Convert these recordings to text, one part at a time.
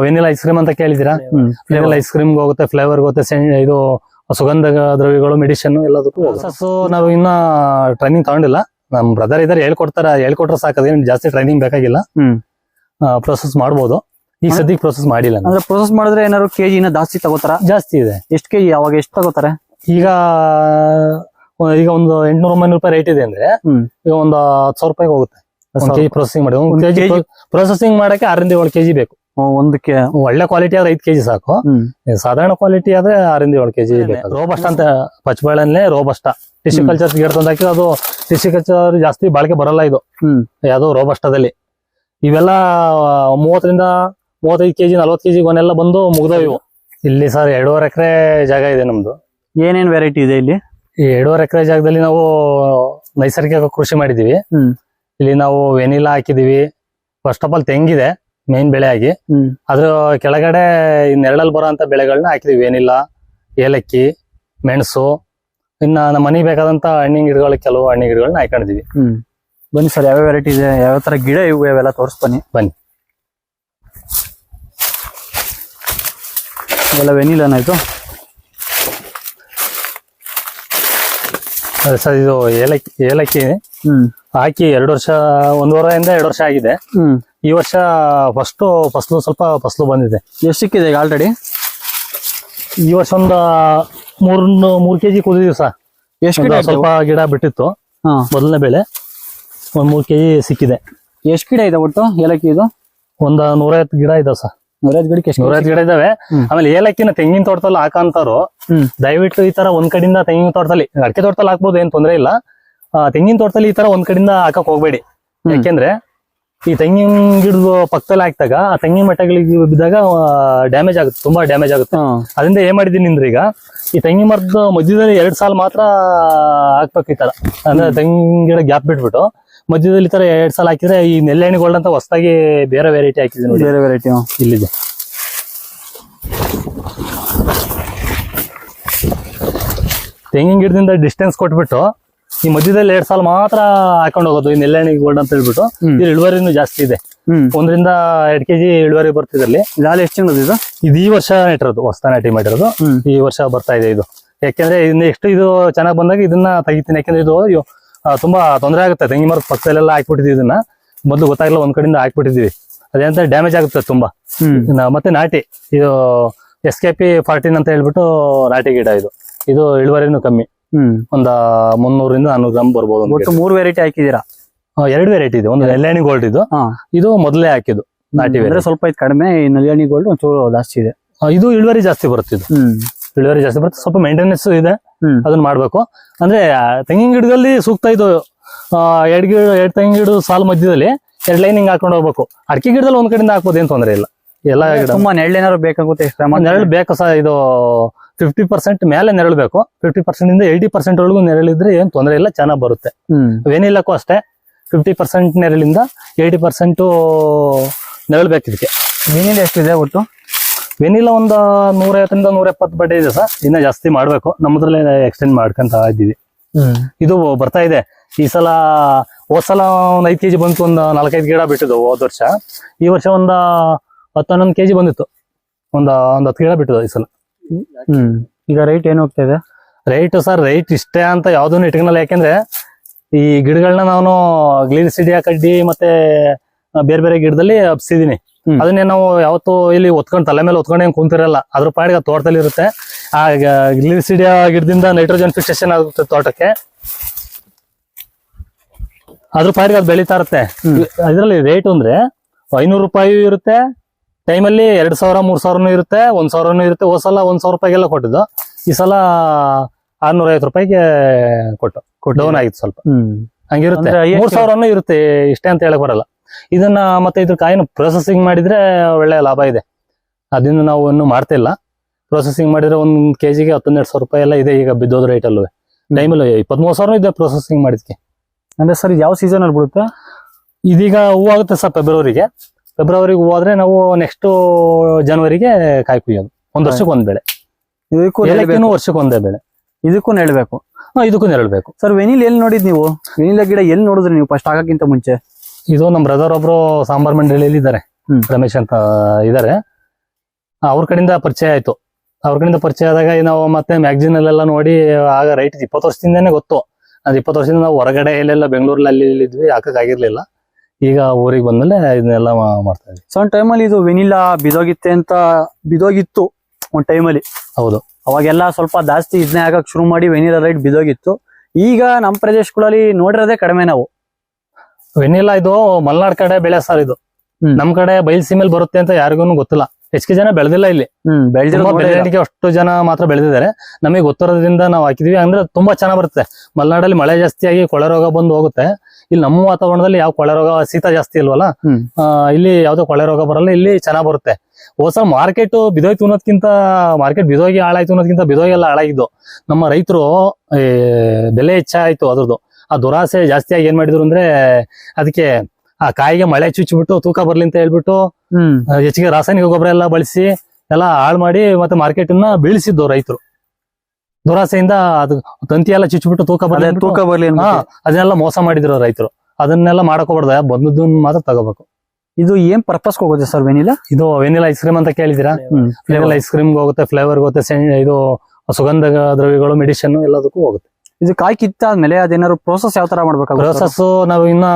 Vanilla ice cream ಅಂತ ಕೇಳಿದಿರಾ vanilla ice cream ಹೋಗುತ್ತೆ ಫ್ಲೇವರ್ ಹೋಗುತ್ತೆ ಇದು ಸುಗಂಧ ದ್ರವ್ಯಗಳು ಮೆಡಿಸಿನ್ ಎಲ್ಲದಕ್ಕೂ ಸೊ ನಾವು ಇನ್ನ ಟ್ರೈನಿಂಗ್ ತಗೊಂಡಿಲ್ಲ. ನಮ್ ಬ್ರದರ್ ಇದಾರೆ ಹೇಳ್ಕೊಡ್ತಾರ ಹೇಳ್ಕೊಟ್ರೆ ಸಾಕದೇನು ಜಾಸ್ತಿ ಟ್ರೈನಿಂಗ್ ಬೇಕಾಗಿಲ್ಲ. ಪ್ರೊಸೆಸ್ ಮಾಡಬಹುದು ಈ ಸದ್ಯಕ್ಕೆ ಪ್ರೊಸೆಸ್ ಮಾಡಿಲ್ಲ. ಅಂದ್ರೆ ಪ್ರೊಸೆಸ್ ಮಾಡಿದ್ರೆ ಏನಾದ್ರು ಕೆಜಿ ಇನ್ನ ಜಾಸ್ತಿ ತಗೋತಾರ? ಜಾಸ್ತಿ ಇದೆ. ಎಷ್ಟು ಕೆಜಿ ಅವಾಗ ಎಷ್ಟು ತಗೋತಾರೆ? ಈಗ ಈಗ ಒಂದು ಎಂಟ್ನೂರ ಒಂಬೈನೂರು ರೂಪಾಯಿ ರೇಟ್ ಇದೆ ಅಂದ್ರೆ ಈಗ ಒಂದು ಹತ್ತು ಸಾವಿರ ರೂಪಾಯಿಗೆ ಹೋಗುತ್ತೆ. ಪ್ರೊಸೆಸಿಂಗ್ ಮಾಡಿ ಪ್ರೊಸೆಸಿಂಗ್ ಮಾಡಕ್ಕೆ ಆರರಿಂದ ಏಳು ಕೆಜಿ ಬೇಕು. ಒಂದಕ್ಕೆ. ಒಳ್ಳೆ ಕ್ವಾಲಿಟಿ ಆದ್ರೆ ಐದ್ ಕೆಜಿ ಸಾಕು. ಸಾಧಾರಣ ಕ್ವಾಲಿಟಿ ಆದ್ರೆ ಆರಿಂದ ಏಳು ಕೆಜಿ ರೋಬಸ್ಟ್ ಅಂತ. ಪಚ್ಚಬಾಳೆನೆ ರೋಬಸ್ಟ ಟಿಶ್ಯೂ ಕಲ್ಚರ್ ಗಿಡ ತಂದಾಕಿ ಅದು ಟಿಶ್ಯೂ ಕಲ್ಚರ್ ಜಾಸ್ತಿ ಬಾಳಿಕೆ ಬರಲ್ಲ ಇದು. ಯಾವ್ದು ರೋಬಸ್ಟದಲ್ಲಿ ಇವೆಲ್ಲ ಮೂವತ್ತರಿಂದ ಮೂವತ್ತೈದು ಕೆಜಿ ನಲ್ವತ್ತು ಕೆಜಿ ಒಂದೆಲ್ಲ ಬಂದು ಮುಗ್ದವು ಇವು. ಇಲ್ಲಿ ಸರ್ ಎರಡೂವರೆ ಎಕರೆ ಜಾಗ ಇದೆ ನಮ್ದು. ಏನೇನ್ ವೆರೈಟಿ ಇದೆ ಇಲ್ಲಿ? ಈ ಎರಡೂವರೆ ಎಕರೆ ಜಾಗದಲ್ಲಿ ನಾವು ನೈಸರ್ಗಿಕ ಕೃಷಿ ಮಾಡಿದೀವಿ ಇಲ್ಲಿ ನಾವು ವೆನಿಲಾ ಹಾಕಿದೀವಿ ಫಸ್ಟ್ ಆಫ್ ಆಲ್ ತೆಂಗಿದೆ. ಮೇನ್ ಬೆಳೆ ಆಗಿ. ಅದ್ರ ಕೆಳಗಡೆ ಈ ನೆರಳಲ್ಲಿ ಬರೋ ಅಂತ ಬೆಳೆಗಳನ್ನ ಹಾಕಿದೀವಿ. ಏನಿಲ್ಲ ಏಲಕ್ಕಿ ಮೆಣಸು ಇನ್ನ ನಮ್ಮ ಮನೆಗೆ ಬೇಕಾದಂತ ಹಣ್ಣಿನ ಗಿಡಗಳು ಕೆಲವು ಹಣ್ಣಿನ ಗಿಡಗಳನ್ನ ಹಾಕೊಂಡಿದೀವಿ. ಬನ್ನಿ ಸರ್ ಯಾವ ವೆರೈಟಿ ಇದೆ ಯಾವ ತರ ಗಿಡ ಇವು ಅವೆಲ್ಲ ತೋರಿಸ್ಬನ್ನಿ ಬನ್ನಿ. ಇವೆಲ್ಲ ವೆನಿಲನ ಇದು? ಸರ್ ಇದು ಏಲಕ್ಕಿ ಏಲಕ್ಕಿ ಹ್ಮ್. ಹಾಕಿ ಎರಡು ವರ್ಷ ಒಂದು ವಾರದಿಂದ ಎರಡು ವರ್ಷ ಆಗಿದೆ. ಹ್ಮ್. ಈ ವರ್ಷ ಫಸ್ಟ್ ಫಸಲು ಸ್ವಲ್ಪ ಫಸಲು ಬಂದಿದೆ. ಎಷ್ಟು ಸಿಕ್ಕಿದೆ ಈಗ ಆಲ್ರೆಡಿ ಈ ವರ್ಷ ಒಂದು ಮೂರ್ ಮೂರ್ ಕೆಜಿ ಕುದಿದೀವಿ ಸರ್. ಎಷ್ಟು ಗಿಡ ಸ್ವಲ್ಪ ಗಿಡ ಬಿಟ್ಟಿತ್ತು. ಮೊದಲನೇ ಬೆಳೆ. ಒಂದ್ ಮೂರ್ ಕೆಜಿ ಸಿಕ್ಕಿದೆ. ಎಷ್ಟು ಗಿಡ ಇದೆ ಒಟ್ಟು ಏಲಕ್ಕಿ ಇದು? ಒಂದ್ ನೂರೈವತ್ತು ಗಿಡ ಇದಾವೆ ಸರ್. ನೂರೈವತ್ತು ಗಿಡಕ್ಕೆ ಎಷ್ಟು ನೂರೈವತ್ತು ಗಿಡ ಇದಾವೆ. ಆಮೇಲೆ ಏಲಕ್ಕಿನ ತೆಂಗಿನ ತೋಟದಲ್ಲಿ ಹಾಕಂತಾರು ದಯವಿಟ್ಟು ಈ ತರ ಒಂದ್ ಕಡೆಯಿಂದ ತೆಂಗಿನ ತೋಟದಲ್ಲಿ ಅಡಿಕೆ ತೋಟದಲ್ಲಿ ಹಾಕ್ಬೋದು ಏನ್ ತೊಂದ್ರೆ ಇಲ್ಲ. ತೆಂಗಿನ ತೋಟದಲ್ಲಿ ಈ ತರ ಒಂದ್ ಕಡೆಯಿಂದ ಹಾಕಕ್ ಹೋಗ್ಬೇಡಿ. ಯಾಕೆಂದ್ರೆ ಈ ತೆಂಗಿನ ಗಿಡದ ಪಕ್ಕದಲ್ಲಿ ಹಾಕಿದಾಗ ಆ ತೆಂಗಿನ ಮಟ್ಟಗಳಿಗೆ ಬಿದ್ದಾಗ ಡ್ಯಾಮೇಜ್ ಆಗುತ್ತೆ ತುಂಬಾ ಡ್ಯಾಮೇಜ್ ಆಗುತ್ತೆ. ಅದರಿಂದ ಏನ್ ಮಾಡಿದೀನಿ ಅಂದ್ರೆ ಈಗ ಈ ತೆಂಗಿನ ಮರದ ಮಧ್ಯದಲ್ಲಿ ಎರಡ್ ಸಾಲ ಮಾತ್ರ ಹಾಕ್ಬೇಕು ಈ ತರ ಅಂದ್ರೆ ತೆಂಗಿನ ಗಿಡ ಗ್ಯಾಪ್ ಬಿಟ್ಬಿಟ್ಟು ಮಧ್ಯದಲ್ಲಿ ಈ ತರ ಎರಡ್ ಸಾಲ ಹಾಕಿದ್ರೆ ಈ ನೆಲ್ಲೆಣ್ಣೆ ಗೋಲ್ಡ್ ಅಂತ ಹೊಸದಾಗಿ ಬೇರೆ ವೆರೈಟಿ ಹಾಕಿದೀನಿ ಬೇರೆ ವೆರೈಟಿ ಇಲ್ಲಿದೆ. ತೆಂಗಿನ ಗಿಡದಿಂದ ಡಿಸ್ಟೆನ್ಸ್ ಕೊಟ್ಬಿಟ್ಟು ಈ ಮಧ್ಯದಲ್ಲಿ ಎರಡ್ ಸಾಲ ಮಾತ್ರ ಹಾಕೊಂಡು ಹೋಗೋದು ಈ ನೆಲ್ಲಾಣಿ ಗೋಲ್ಡ್ ಅಂತ ಹೇಳ್ಬಿಟ್ಟು. ಇದ್ರ ಇದು ಇಳುವರಿನೂ ಜಾಸ್ತಿ ಇದೆ. ಒಂದರಿಂದ ಎರಡ್ ಕೆಜಿ ಇಳುವರಿ ಬರ್ತಿದ್ರಲ್ಲಿ ಗಾಳಿ ಎಷ್ಟು ಇದು ಇದು? ಈ ವರ್ಷ ನೆಟ್ಟಿರೋದು ಹೊಸ ನಾಟಿ ಮಾಡಿರೋದು ಈ ವರ್ಷ ಬರ್ತಾ ಇದೆ ಇದು. ಯಾಕೆಂದ್ರೆ ನೆಕ್ಸ್ಟ್ ಇದು ಚೆನ್ನಾಗಿ ಬಂದಾಗ ಇದನ್ನ ತೆಗಿತೀನಿ. ಯಾಕೆಂದ್ರೆ ಇದು ತುಂಬಾ ತೊಂದರೆ ಆಗುತ್ತೆ. ತೆಂಗಿನ ಮರದ ಪಕ್ಕದಲ್ಲೆಲ್ಲ ಹಾಕ್ಬಿಟ್ಟಿದ್ವಿ ಇದನ್ನ. ಮೊದಲು ಗೊತ್ತಾಗಿಲ್ಲ ಒಂದ್ ಕಡೆಯಿಂದ ಹಾಕ್ಬಿಟ್ಟಿದ್ವಿ ಅದೇನಂತ ಡ್ಯಾಮೇಜ್ ಆಗುತ್ತೆ ತುಂಬಾ. ಮತ್ತೆ ನಾಟಿ. ಇದು ಎಸ್ ಕೆ ಪಿ ಫಾರ್ಟಿನ್ ಅಂತ ಹೇಳ್ಬಿಟ್ಟು ನಾಟಿ ಗಿಡ ಇದು. ಇದು ಇಳುವರಿನೂ ಕಮ್ಮಿ. ಒಂದ ಮುನ್ನೂರಿಂದ ನಾನೂರು ಗ್ರಾಮ್ ಬರ್ಬೋದು ಒಂದ್ ಒಟ್ಟು ಮೂರು ವೆರೈಟಿ ಹಾಕಿದೀರಾ ಎರಡು ವೆರೈಟಿ ಇದೆ. ಒಂದು ನೆಲ್ಯಾಣಿ ಗೋಲ್ಡ್ ಇದು. ಇದು ಮೊದಲೇ ಹಾಕಿದ್ದು ನಾಟಿ ಅಂದ್ರೆ ಸ್ವಲ್ಪ ಇದು ಕಡಿಮೆ ಈ ನಲಿಯಾಣಿ ಗೋಲ್ಡ್ ಒಂಚೂರು ಜಾಸ್ತಿ ಇದೆ. ಇದು ಇಳುವರಿ ಜಾಸ್ತಿ ಬರುತ್ತೆ ಇದು. ಹ್ಮ್. ಇಳುವರಿ ಜಾಸ್ತಿ ಬರುತ್ತೆ. ಸ್ವಲ್ಪ ಮೇಂಟೆನೆನ್ಸ್ ಇದೆ. ಅದನ್ನ ಮಾಡ್ಬೇಕು. ಅಂದ್ರೆ ತೆಂಗಿನ ಗಿಡದಲ್ಲಿ ಸೂಕ್ತ ಇದು ಎರಡ್ ಗಿಡ ಎರಡ್ ತೆಂಗಿನ ಗಿಡ ಸಾಲು ಮಧ್ಯದಲ್ಲಿ ಎರಡ್ ಲೈನಿಂಗ್ ಹಾಕೊಂಡು ಹೋಗ್ಬೇಕು. ಅಡಿಕೆ ಗಿಡದಲ್ಲಿ ಒಂದ್ ಕಡೆಯಿಂದ ಹಾಕ್ಬೋದು ಏನ್ ತೊಂದ್ರೆ ಇಲ್ಲ. ಎಲ್ಲ ಗಿಡ. ತುಂಬಾ ನೆರಳೇನಾದ್ರು ಬೇಕಾಗುತ್ತೆ ಶ್ರಮ ನೆರಳು ಬೇಕು ಸಹ ಇದು ಫಿಫ್ಟಿ ಪರ್ಸೆಂಟ್ ಮೇಲೆ ನೆರಳಬೇಕು. ಫಿಫ್ಟಿ ಪರ್ಸೆಂಟ್ ಇಂದ ಏಯ್ಟಿ ಪರ್ಸೆಂಟ್ ಒಳಗೂ ನೆರಳಿದ್ರೆ ಏನ್ ತೊಂದರೆ ಇಲ್ಲ ಚೆನ್ನಾಗ್ ಬರುತ್ತೆ. ವೆನಿಲ್ಲಕ್ಕೂ ಅಷ್ಟೇ ಫಿಫ್ಟಿ ಪರ್ಸೆಂಟ್ ನೆರಳಿಂದ ಏಯ್ಟಿ ಪರ್ಸೆಂಟು ನೆರಳಬೇಕು ಇದಕ್ಕೆ. ವೆನಿಲ್ಲ ಎಷ್ಟಿದೆ ಒಟ್ಟು? ವೆನಿಲ್ಲ ಒಂದು ನೂರೈವತ್ತರಿಂದ ನೂರ ಎಪ್ಪತ್ತು ಬಡ್ಡೆ ಇದೆ ಸರ್. ಇನ್ನ ಜಾಸ್ತಿ ಮಾಡ್ಬೇಕು. ನಮ್ಮದ್ರಲ್ಲೇ ಎಕ್ಸ್ಟೆಂಡ್ ಮಾಡ್ಕೊಂತ ಇದ್ದೀವಿ. ಇದು ಬರ್ತಾ ಇದೆ. ಈ ಸಲ ಹೋದ್ ಸಲ ಒಂದ್ ಐದ್ ಕೆಜಿ ಬಂತು ಒಂದ್ ನಾಲ್ಕೈದು ಗಿಡ ಬಿಟ್ಟಿದ್ದು ಹೋದ್ ವರ್ಷ. ಈ ವರ್ಷ ಒಂದ ಹತ್ತು ಹನ್ನೊಂದು ಕೆಜಿ ಬಂದಿತ್ತು. ಒಂದ್ ಒಂದ್ ಹತ್ತು ಗಿಡ ಬಿಟ್ಟಿದ್ದು ಈ ಸಲ. ಹ್ಮ್. ಈಗ ರೈಟ್ ಏನ್ ಹೋಗ್ತಾ ಇದೆ? ರೈಟ್ ಸರ್ ರೈಟ್ ಇಷ್ಟೇ ಅಂತ ಯಾವ್ದನ್ನು ಇಟ್ಕೊಳಲ್ಲ ಯಾಕೆಂದ್ರೆ ಈ ಗಿಡಗಳನ್ನ ನಾನು ಗ್ಲೀಸಿಡಿಯಾ ಕಡ್ಡಿ ಮತ್ತೆ ಬೇರೆ ಬೇರೆ ಗಿಡದಲ್ಲಿ ಹಬ್ಸಿದೀನಿ. ಅದನ್ನೇ ನಾವು ಯಾವತ್ತು ಇಲ್ಲಿ ಒತ್ಕೊಂಡು ತಲೆ ಮೇಲೆ ಒತ್ಕೊಂಡು ಏನ್ ಕುಂತಿರಲ್ಲ ಅದ್ರ ಪಾಡಿಗೆ ತೋಟದಲ್ಲಿ ಇರುತ್ತೆ. ಆ ಗ್ಲೀಸಿಡಿಯಾ ಗಿಡದಿಂದ ನೈಟ್ರೋಜನ್ ಫಿಕ್ಸೇಷನ್ ಆಗುತ್ತೆ ತೋಟಕ್ಕೆ. ಅದ್ರ ಪಾಡಿಗೆ ಅದು ಬೆಳೀತಾ ಇರುತ್ತೆ. ಇದರಲ್ಲಿ ರೇಟ್ ಅಂದ್ರೆ ಐನೂರು ರೂಪಾಯಿ ಇರುತ್ತೆ ಟೈಮಲ್ಲಿ ಎರಡ್ ಸಾವಿರ ಮೂರ್ ಸಾವಿರನು ಇರುತ್ತೆ ಒಂದ್ ಸಾವಿರನೂ ಇರುತ್ತೆ. ಹೋದ್ ಸಲ ಒಂದ್ ಸಾವಿರ ರೂಪಾಯಿಗೆಲ್ಲ ಕೊಟ್ಟಿದ್ದು. ಈ ಸಲ ಆರ್ನೂರ ಐವತ್ತು ರೂಪಾಯಿಗೆ ಕೊಟ್ಟು ಡೌನ್ ಆಗಿತ್ತು ಸ್ವಲ್ಪ. ಹ್ಮ್. ಹಂಗಿರುತ್ತೆ. ಮೂರ್ ಸಾವಿರನೂ ಇರುತ್ತೆ ಇಷ್ಟೇ ಅಂತ ಹೇಳಕ್ ಬರಲ್ಲ. ಇದನ್ನ ಮತ್ತೆ ಇದ್ರ ಕಾಯಿನ ಪ್ರೊಸೆಸಿಂಗ್ ಮಾಡಿದ್ರೆ ಒಳ್ಳೆ ಲಾಭ ಇದೆ. ಅದನ್ನ ನಾವು ಇನ್ನು ಮಾಡ್ತಿಲ್ಲ ಪ್ರೊಸೆಸಿಂಗ್ ಮಾಡಿದ್ರೆ ಒಂದ್ ಕೆಜಿಗೆ ಹತ್ತೊಂದೆರಡು ಸಾವಿರ ರೂಪಾಯಿ ಎಲ್ಲ ಇದೆ ಈಗ ಬಿದ್ದೋದ್ ರೇಟ್ ಅಲ್ಲೂ. ಟೈಮಲ್ಲಿ ಇಪ್ಪತ್ಮೂರು ಸಾವಿರ ಇದೆ ಪ್ರೊಸೆಸಿಂಗ್ ಮಾಡಿದ್ಕೆ. ಅಂದ್ರೆ ಸರ್ ಯಾವ ಸೀಸನ್ ಅಲ್ಲಿ ಬಿಡುತ್ತೆ? ಇದೀಗ ಹೂವಾಗುತ್ತೆ ಆಗುತ್ತೆ ಸರ್ ಫೆಬ್ರವರಿಗೆ ಫೆಬ್ರವರಿಗೆ ಹೋದ್ರೆ ನಾವು ನೆಕ್ಸ್ಟ್ ಜನವರಿಗೆ ಕಾಯಿ ಕುಯ್ಯೋದು. ಒಂದ್ ವರ್ಷಕ್ಕೆ ಒಂದ್ ಬೆಳೆ. ಇದಕ್ಕೂ ಏಲಕ್ಕಿನೂ ವರ್ಷಕ್ಕೆ ಒಂದೇ ಬೆಳೆ. ಇದಕ್ಕೂ ನೆಡಬೇಕು ಹಾ ಇದಕ್ಕೂ ನೆರಳ್ಬೇಕು ಸರ್ ವೆನಿಲ್ ಎಲ್ಲಿ ನೋಡಿದ್ ನೀವು? ವೆನಿಲ ಗಿಡ ಎಲ್ಲಿ ನೋಡಿದ್ರಿ ನೀವು? ಫಸ್ಟ್ ಆಗಕ್ಕಿಂತ ಮುಂಚೆ. ಇದು ನಮ್ ಬ್ರದರ್ ಒಬ್ರು ಸಾಂಬಾರ್ ಮಂಡಳಿಯಲ್ಲಿ ಇದ್ದಾರೆ. ರಮೇಶ್ ಅಂತ ಇದಾರೆ ಅವ್ರ ಕಡೆಯಿಂದ ಪರಿಚಯ ಆಯ್ತು. ಅವ್ರ ಕಡೆಯಿಂದ ಪರಿಚಯ ಆದಾಗ ನಾವು ಮತ್ತೆ ಮ್ಯಾಗ್ಝಿನ್ ಅಲ್ಲೆಲ್ಲ ನೋಡಿ ಆಗ ರೈಟ್ ಇಪ್ಪತ್ತು ವರ್ಷದಿಂದನೇ ಗೊತ್ತು. ಅದು ಇಪ್ಪತ್ತು ವರ್ಷದಿಂದ ನಾವು ಹೊರಗಡೆ ಎಲ್ಲೆಲ್ಲ ಬೆಂಗಳೂರಲ್ಲಿ ಅಲ್ಲಿ ಇದ್ವಿ ಹಾಕಕ್ಕಾಗಿರ್ಲಿಲ್ಲ ಈಗ ಊರಿಗೆ ಬಂದ್ಮೇಲೆ ಇದನ್ನೆಲ್ಲ ಮಾಡ್ತಾ ಇದ್ವಿ. ಸೊ ಒಂದ್ ಟೈಮಲ್ಲಿ ಇದು ವೆನಿಲಾ ಬಿದೋಗಿತ್ತೆ ಅಂತ ಬಿದೋಗಿತ್ತು ಒಂದ್ ಟೈಮಲ್ಲಿ ಹೌದು. ಅವಾಗೆಲ್ಲ ಸ್ವಲ್ಪ ಜಾಸ್ತಿ ಇದನ್ನೇ ಆಗಕ್ಕೆ ಶುರು ಮಾಡಿ ವೆನಿಲಾ ರೈಟ್ ಬಿದೋಗಿತ್ತು. ಈಗ ನಮ್ಮ ಪ್ರದೇಶಗಳಲ್ಲಿ ನೋಡಿರೋದೇ ಕಡಿಮೆ ನಾವು. ವೆನಿಲಾ ಇದು ಮಲ್ನಾಡ್ ಕಡೆ ಬೆಳೆ ಸರ್ ಇದು. ನಮ್ ಕಡೆ ಬಯಲ್ಸೀಮೆಲ್ ಬರುತ್ತೆ ಅಂತ ಯಾರಿಗೂ ಗೊತ್ತಿಲ್ಲ. ಹೆಚ್ಚಿಗೆ ಜನ ಬೆಳೆದಿಲ್ಲ ಇಲ್ಲಿ. ಬೆಳೆದಿರೋ ಅಷ್ಟು ಜನ ಮಾತ್ರ ಬೆಳೆದಿದ್ದಾರೆ. ನಮಗೆ ಗೊತ್ತಿರೋದ್ರಿಂದ ನಾವು ಹಾಕಿದ್ವಿ. ಅಂದ್ರೆ ತುಂಬಾ ಚೆನ್ನಾಗಿ ಬರುತ್ತೆ. ಮಲೆನಾಡಲ್ಲಿ ಮಳೆ ಜಾಸ್ತಿ ಆಗಿ ಕೊಳೆ ರೋಗ ಬಂದು ಹೋಗುತ್ತೆ. ಇಲ್ಲಿ ನಮ್ಮ ವಾತಾವರಣದಲ್ಲಿ ಯಾವ ಕೊಳೆ ರೋಗ ಶೀತ ಜಾಸ್ತಿ ಇಲ್ವಲ್ಲ ಇಲ್ಲಿ ಯಾವ್ದೋ ಕೊಳೆ ರೋಗ ಬರಲ್ಲ ಇಲ್ಲಿ ಚೆನ್ನಾಗ್ ಬರುತ್ತೆ. ಹೊಸ ಮಾರ್ಕೆಟ್ ಬಿದೋಯ್ತು ಅನ್ನೋದ್ಕಿಂತ ಮಾರ್ಕೆಟ್ ಬಿದೋಗಿ ಹಾಳಾಯ್ತು ಅನ್ನೋದ್ಕಿಂತ ಬಿದೋಗಿ ಎಲ್ಲ ಹಾಳಾಗಿದ್ದು. ನಮ್ಮ ರೈತರು ಬೆಲೆ ಹೆಚ್ಚಾಯ್ತು ಅದ್ರದ್ದು. ಆ ದುರಾಸೆ ಜಾಸ್ತಿಯಾಗಿ ಏನ್ ಮಾಡಿದ್ರು ಅಂದ್ರೆ ಅದಕ್ಕೆ ಆ ಕಾಯಿಗೆ ಮಳೆ ಚುಚ್ಚಿಬಿಟ್ಟು ತೂಕ ಬರ್ಲಿ ಅಂತ ಹೇಳ್ಬಿಟ್ಟು ಹೆಚ್ಚಿಗೆ ರಾಸಾಯನಿಕ ಗೊಬ್ಬರ ಎಲ್ಲ ಬಳಸಿ ಎಲ್ಲ ಹಾಳು ಮಾಡಿ ಮತ್ತೆ ಮಾರ್ಕೆಟ್ ಅನ್ನ ಬೀಳಿಸಿದ್ದು ರೈತರು. ದುರಾಸೆಯಿಂದ ಅದು ತಂತಿ ಎಲ್ಲ ಚುಚ್ಚಿಬಿಟ್ಟು ತೂಕ ಅದೇ ಬರ್ಲಿ ತೂಕ ಬರ್ಲಿ ಹಾ. ಅದನ್ನೆಲ್ಲ ಮೋಸ ಮಾಡಿದ್ರು ರೈತರು. ಅದನ್ನೆಲ್ಲ ಮಾಡಕೋಬಾರ್ದ. ಬಂದದ್ದನ್ನ ಮಾತ್ರ ತಗೋಬೇಕು. ಇದು ಏನ್ ಪರ್ಪಸ್ ಹೋಗುತ್ತೆ ಸರ್ ವೆನಿಲಾ? ಇದು ವೆನಿಲಾ ಐಸ್ ಕ್ರೀಮ್ ಅಂತ ಕೇಳಿದಿರಾ ಹ್ಮ್ ವೆನಿಲಾ ಐಸ್ ಕ್ರೀಮ್ ಹೋಗುತ್ತೆ ಫ್ಲೇವರ್ ಹೋಗುತ್ತೆ ಇದು ಸುಗಂಧ ದ್ರವ್ಯಗಳು ಮೆಡಿಸಿನ್ ಎಲ್ಲದಕ್ಕೂ ಹೋಗುತ್ತೆ. ಇದು ಕಾಯಿ ಕಿತ್ತಾದ್ಮೇಲೆ ಅದೇನಾದ್ರು ಪ್ರೋಸೆಸ್ ಯಾವ ತರ ಮಾಡ್ಬೇಕು ಪ್ರೋಸೆಸ್ ನಾವು ಇನ್ನ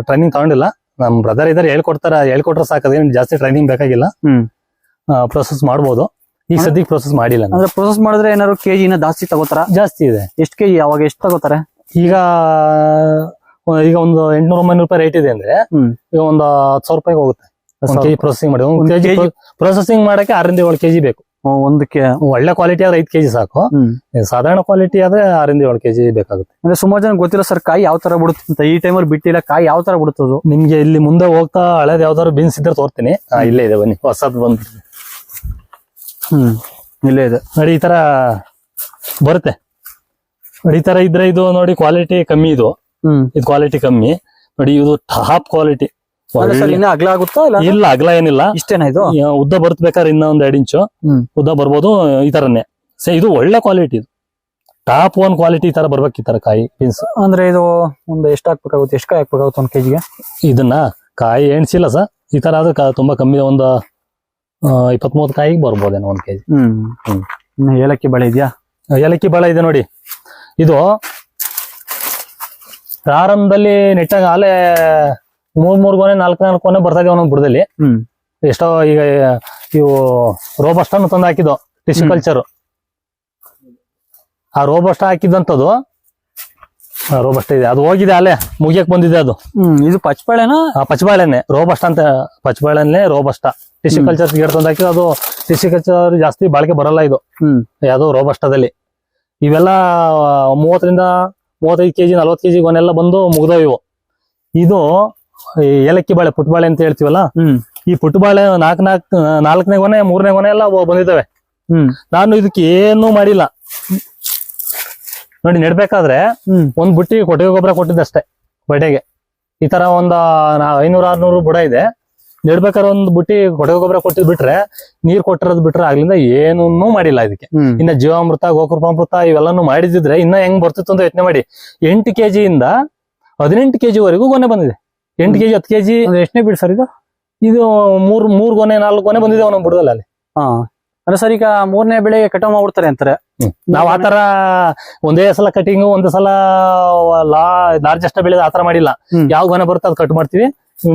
ಟ್ರೈನಿಂಗ್ ತಗೊಂಡಿಲ್ಲ. ನಮ್ ಬ್ರದರ್ ಇದಾರೆ ಹೇಳ್ಕೊಡ್ತಾರ ಹೇಳ್ಕೊಟ್ರೆ ಸಾಕದೇನು ಜಾಸ್ತಿ ಟ್ರೈನಿಂಗ್ ಬೇಕಾಗಿಲ್ಲ. ಹ್ಮ್. ಪ್ರೋಸೆಸ್ ಮಾಡ್ಬೋದು. ಈಗ ಸದ್ಯಕ್ಕೆ ಪ್ರೊಸೆಸ್ ಮಾಡಿಲ್ಲ ಅಂದ್ರೆ ಪ್ರೊಸೆಸ್ ಮಾಡಿದ್ರೆ ಏನಾದ್ರು ಕೆ ಜಿನ ಜಾಸ್ತಿ ತಗೋತಾರ? ಜಾಸ್ತಿ ಇದೆ. ಎಷ್ಟು ಕೆಜಿ ಅವಾಗ ಎಷ್ಟು ತಗೋತಾರೆ? ಈಗ ಈಗ ಒಂದು ಎಂಟ್ನೂರ ಒಂಬೈನೂರು ರೂಪಾಯಿ ರೇಟ್ ಇದೆ ಅಂದ್ರೆ ಈಗ ಒಂದು ಹತ್ತು ಸಾವಿರ ರೂಪಾಯಿಗೆ ಹೋಗುತ್ತೆ. ಕೆಜಿ ಪ್ರೊಸೆಸಿಂಗ್ ಮಾಡಿ. ಒಂದು ಕೆಜಿ ಪ್ರೊಸೆಸಿಂಗ್ ಮಾಡಕ್ಕೆ ಆರಿಂದ ಏಳು ಕೆಜಿ ಬೇಕು. ಒಂದು ಒಳ್ಳೆ ಕ್ವಾಲಿಟಿ ಆದ್ರೆ ಐದು ಕೆಜಿ ಸಾಕು. ಸಾಧಾರಣ ಕ್ವಾಲಿಟಿ ಆದ್ರೆ ಆರಿಂದ ಏಳು ಕೆಜಿ ಬೇಕಾಗುತ್ತೆ. ಅಂದ್ರೆ ಸುಮಾರು ಜನ ಗೊತ್ತಿಲ್ಲ ಸರ್ ಕಾಯಿ ಯಾವ ತರ ಬಿಡುತ್ತೆ ಅಂತ. ಈ ಟೈಮಲ್ಲಿ ಬಿಟ್ಟಿಲ್ಲ ಕಾಯಿ ಯಾವ ತರ ಬಿಡುತ್ತದು? ನಿಮ್ಗೆ ಇಲ್ಲಿ ಮುಂದೆ ಹೋಗ್ತಾ ಹಳೇದ್ ಯಾವ್ದಾದ್ರು ಬೀನ್ಸ್ ಇದ್ರೆ ತೋರ್ತೀನಿ. ಇಲ್ಲೇ ಇದೆ ಬನ್ನಿ. ಹೊಸದ್ ಬಂದ್ ಹ್ಮ್ ಇಲ್ಲೇ ಇದೆ. ನೋಡಿ ಈ ತರ ಬರುತ್ತೆ. ನೋಡಿ ಈ ತರ ಇದ್ರೆ ಇದು ನೋಡಿ ಕ್ವಾಲಿಟಿ ಕಮ್ಮಿ ಇದು. ಹ್ಮ್. ಇದು ಕ್ವಾಲಿಟಿ ಕಮ್ಮಿ. ನೋಡಿ ಇದು ಟಾಪ್ ಕ್ವಾಲಿಟಿ ಅಗಲ ಆಗುತ್ತಾ ಇಲ್ಲ? ಅಗಲ ಏನಿಲ್ಲ. ಇಷ್ಟೇನಾ ಇದು? ಉದ್ದ ಬರ್ತಬೇಕಾದ್ರೆ ಇನ್ನ ಒಂದ್ ಎರಡ್ ಇಂಚು ಉದ್ದ ಬರ್ಬೋದು ಈ ತರನೇ. ಸೊ ಇದು ಒಳ್ಳೆ ಕ್ವಾಲಿಟಿ ಇದು. ಟಾಪ್ ಒನ್ ಕ್ವಾಲಿಟಿ ಈ ತರ ಬರ್ಬೇಕು ಈ ತರ ಕಾಯಿ ಬೀನ್ಸ್ ಅಂದ್ರೆ ಇದು ಒಂದು ಎಷ್ಟು ಹಾಕ್ಬೇಕಾಗುತ್ತೆ ಎಷ್ಟು ಕಾಯಿ ಹಾಕ್ಬೇಕಾಗುತ್ತೆ ಒಂದ್ ಕೆಜಿಗೆ ಇದನ್ನ ಕಾಯಿ ಎಣ್ಸಿಲ್ಲ ಸರ್. ಈ ತರ ಆದ್ರೆ ತುಂಬಾ ಕಮ್ಮಿ ಒಂದು ಇಪ್ಪತ್ ಮೂವತ್ತು ಕಾಯಿಗೆ ಬರ್ಬೋದೇನೋ ಒಂದ್ ಕೆಜಿ. ಹ್ಮ್. ಹ್ಮ್. ಇನ್ನು ಏಲಕ್ಕಿ ಬಳೆ ಇದೆಯಾ? ಏಲಕ್ಕಿ ಬಳೆ ಇದೆ ನೋಡಿ. ಇದು ಪ್ರಾರಂಭದಲ್ಲಿ ನೆಟ್ಟಾಗ ಆಲೆ ಮೂರ್ ಮೂರ್ ಗೊನೆ ನಾಲ್ಕು ನಾಲ್ಕು ಗೊನೆ ಬರ್ತಾ ಇದೆ ಒಂದೊಂದು ಬುಡದಲ್ಲಿ. ಹ್ಮ್. ಎಷ್ಟೋ ಈಗ ಇವು ರೋಬಸ್ಟ್ ಅನ್ನು ತಂದು ಹಾಕಿದ್ದು ಟಿಶ್ಯೂ ಕಲ್ಚರ್ ಆ ರೋಬಸ್ಟ್ ಹಾಕಿದಂತದ್ದು ರೋಬಸ್ಟ್ ಇದೆ. ಅದು ಹೋಗಿದೆ ಅಲ್ಲೇ ಮುಗಿಯಕ್ ಬಂದಿದೆ ಅದು. ಹ್ಮ್. ಇದು ಪಚ್ಚಬಾಳೆನಾ ಆ ಪಚ್ಚಬಾಳೆನೆ ರೋಬಸ್ಟ್ ಅಂತ ಪಚ್ಚಬಾಳೆನೆ ರೋಬಸ್ಟ ಟಿಶ್ಯೂ. ಕಲ್ಚರ್ ಗಿಡ ತಂದು ಹಾಕಿದ್ದು ಅದು ಟಿಶ್ಯೂ ಕಲ್ಚರ್ ಜಾಸ್ತಿ ಬಾಳಿಕೆ ಬರಲ್ಲ ಇದು. ಯಾವ್ದೋ ರೋಬಸ್ಟದಲ್ಲಿ ಇವೆಲ್ಲ ಮೂವತ್ತರಿಂದ ಮೂವತ್ತೈದು ಕೆಜಿ ನಲ್ವತ್ತು ಕೆಜಿ ಗೊನೆಲ್ಲ ಬಂದು ಮುಗ್ದವು ಇವು. ಇದು ಏಲಕ್ಕಿ ಬಾಳೆ ಪುಟ್ಬಾಳೆ ಅಂತ ಹೇಳ್ತೀವಲ್ಲ? ಈ ಪುಟ್ಬಾಳೆ ನಾಲ್ಕ್ ನಾಲ್ಕ್ ನಾಲ್ಕನೇ ಗೊನೆ ಮೂರನೇ ಗೊನೆ ಎಲ್ಲ ಬಂದಿದ್ದಾವೆ. ಹ್ಮ್. ನಾನು ಇದಕ್ಕೆ ಏನು ಮಾಡಿಲ್ಲ. ನೋಡಿ ನೆಡ್ಬೇಕಾದ್ರೆ ಒಂದ್ ಬುಟ್ಟಿ ಕೊಟ್ಟಿಗೆ ಗೊಬ್ಬರ ಕೊಟ್ಟಿದ್ದಷ್ಟೇ ಬಡೆಗೆ ಈ ತರ ಒಂದ್ ಐನೂರ ಆರ್ನೂರು ಬುಡ ಇದೆ. ನೆಡ್ಬೇಕಾದ್ರೆ ಒಂದ್ ಬುಟ್ಟಿ ಕೊಟ್ಟಿಗೆ ಗೊಬ್ಬರ ಕೊಟ್ಟಿದ್ ಬಿಟ್ರೆ ನೀರ್ ಕೊಟ್ಟಿರೋದ್ ಬಿಟ್ರೆ ಆಗ್ಲಿಂದ ಏನನ್ನೂ ಮಾಡಿಲ್ಲ ಇದಕ್ಕೆ. ಇನ್ನ ಜೀವಾಮೃತ ಗೋಕೃಪಾಮೃತ ಇವೆಲ್ಲಾನು ಮಾಡಿದಿದ್ರೆ ಇನ್ನ ಹೆಂಗ್ ಬರ್ತಿತ್ತು ಅಂತ ಯೋಚನೆ ಮಾಡಿ. ಎಂಟು ಇಂದ ಹದಿನೆಂಟು ಕೆಜಿ ವರೆಗೂ ಗೊನೆ ಬಂದಿದೆ. ಎಂಟು ಕೆಜಿ ಹತ್ತು ಕೆಜಿ ಎಷ್ಟನೇ ಬಿಡ್ ಸರ್ ಇದು? ಇದು ಮೂರ್ ಮೂರ್ ಗೊನೆ ನಾಲ್ಕು ಗೊನೆ ಬಂದಿದೆ ಒಂದೊಂದು ಬುಡದಲ್ಲಿ ಅಲ್ಲಿ. ಹಾ. ಅಂದ್ರೆ ಸರ್ ಈಗ ಮೂರನೇ ಬೆಳೆಗೆ ಕಟಾವ್ ಮಾಡ್ಬಿಡ್ತಾರೆ ಅಂತಾರೆ. ನಾವ್ ಆತರ ಒಂದೇ ಸಲ ಕಟಿಂಗ್ ಒಂದೇ ಸಲ ಲಾ ಲಾರ್ಜೆಸ್ಟ್ ಬೆಳೆದ ಆತರ ಮಾಡಿಲ್ಲ. ಯಾವ ಗೊನೆ ಬರುತ್ತೆ ಅದ್ ಕಟ್ ಮಾಡ್ತೀವಿ.